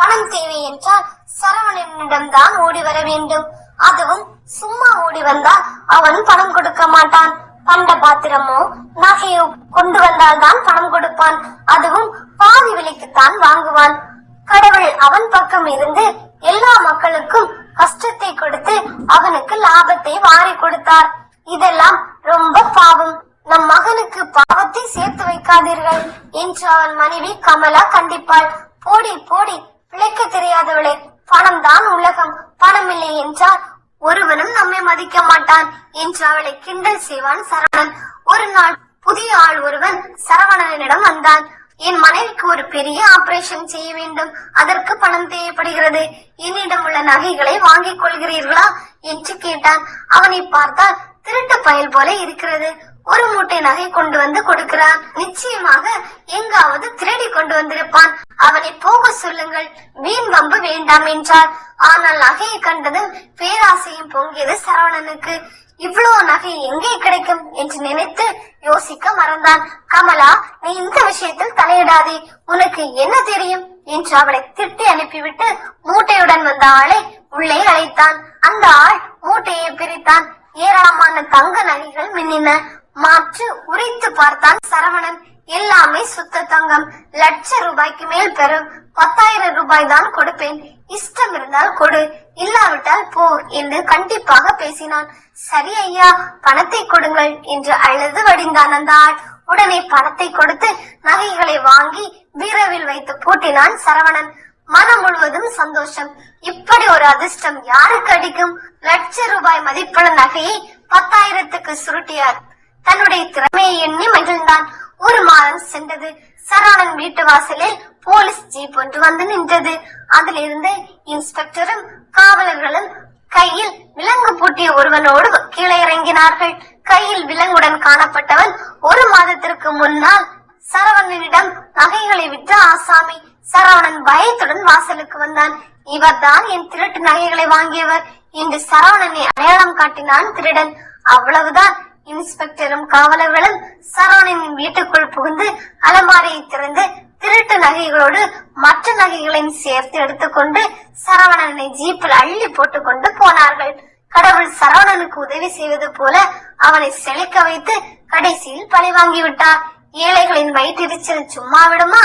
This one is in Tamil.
பணம் தேவை என்றால் சரவணனிடம்தான் ஓடி வர வேண்டும். அதுவும் சும்மா ஓடி வந்தால் அவன் பணம் கொடுக்க மாட்டான். பண்ட பாத்திரமோ நகையோ கொண்டு வந்தால் தான் பணம் கொடுப்பான். அதுவும் பாதி விலைக்குத்தான் வாங்குவான். கடவுள் அவன் பக்கம் இருந்து எல்லா மக்களுக்கும் கஷ்டத்தை கொடுத்து அவனுக்கு லாபத்தை வாரி கொடுத்தார். இதெல்லாம் ரொம்ப பாவம். நம் மகனுக்கு பாவத்தை சேர்த்து வைக்காதீர்கள் என்று அவன் மனைவி கமலா கண்டிப்பாள். போடி போடி பிழைக்க தெரியாதவளே பணம் தான் உலகம். பணம் இல்லை என்றால் ஒருவனும் நம்மை மதிக்க மாட்டான் என்று அவளை கிண்டல் செய்வான் சரவணன். ஒரு நாள் புதிய ஆள் ஒருவன் சரவணனிடம் வந்தான். என் மனைவிக்கு ஒரு பெரிய ஆபரேஷன் செய்ய வேண்டும். அதற்கு பணம் தேவைப்படுகிறது. என்னிடம் உள்ள நகைகளை வாங்கிக் கொள்கிறீர்களா? என்று கேட்டான். அவனை பார்த்தால் திருட்டு பயல் போல இருக்கிறது. ஒரு மூட்டை நகை கொண்டு வந்து கொடுக்கிறான். நிச்சயமாக எங்காவது திருடி கொண்டு வந்திருப்பான். அவனை போக சொல்லுங்கள். வீண் வம்பு வேண்டாம் என்றார் ஆனால் நகையை கண்டதும் பேராசையும் பொங்கியது சரவணனுக்கு. இவ்வளவு நகை எங்கே கிடைக்கும் என்று நினைத்து யோசிக்க மறந்தான். கமலா நீ இந்த விஷயத்தில் தலையிடாதே. உனக்கு என்ன தெரியும் என்று அவளை திட்டி அனுப்பிவிட்டு மூட்டையுடன் வந்த ஆளை உள்ளே அழைத்தான். அந்த ஆள் மூட்டையை பிரித்தான். ஏராளமான தங்க நகைகள் மின்னின. மாற்று உரித்து பார்த்தான் சரவணன். எல்லாமே சுத்த தங்கம். லட்ச ரூபாய்க்கு மேல் பெறும். பத்தாயிரம் ரூபாய் தான் கொடுப்பேன். இஷ்டம் இருந்தால் கொடு. இல்லாவிட்டால் போ என்று கண்டிப்பாக பேசினான். சரி ஐயா பணத்தை கொடுங்கள் என்று அழுது வடிந்தான் அந்த ஆள். உடனே பணத்தை கொடுத்து நகைகளை வாங்கி பீரோவில் வைத்து பூட்டினான் சரவணன். மனம் முழுவதும் சந்தோஷம். இப்படி ஒரு அதிர்ஷ்டம் யாருக்கு அடிக்கும்? லட்ச ரூபாய் மதிப்புள்ள நகையை பத்தாயிரத்துக்கு சுருட்டியார். தன்னுடைய திறமையை எண்ணி மகிழ்ந்தான். ஒரு மாதம் சென்றது. சரவணன் வீட்டு வாசலில் போலீஸ் ஜீப் ஒன்று வந்து நின்றது. அதிலிருந்து இன்ஸ்பெக்டரும் காவலர்களும் கையில் விலங்கு பூட்டிய ஒருவனோடு கீழே இறங்கினார்கள். கையில் விலங்குடன் காணப்பட்டவன் ஒரு மாதத்திற்கு முன்னால் சரவணனிடம் நகைகளை விற்ற ஆசாமி. சரவணன் பயத்துடன் வாசலுக்கு வந்தான். இவர்தான் என் திருட்டு நகைகளை வாங்கியவர். என்று சரவணனை அடையாளம் காட்டினான் திருடன். அவ்வளவுதான். இன்ஸ்பெக்டரும் காவலர்களும் சரவணனின் வீட்டுக்குள் புகுந்து அலமாரியை திறந்து திருட்டு நகைகளோடு மற்ற நகைகளையும் சேர்த்து எடுத்துக்கொண்டு சரவணனை ஜீப்பில் அள்ளி போட்டுக்கொண்டு போனார்கள். கடவுள் சரவணனுக்கு உதவி செய்வது போல அவனை செழிக்க வைத்து கடைசியில் பழி வாங்கிவிட்டார். ஏழைகளின் வயிற்றெரிச்சல் சும்மா விடுமா?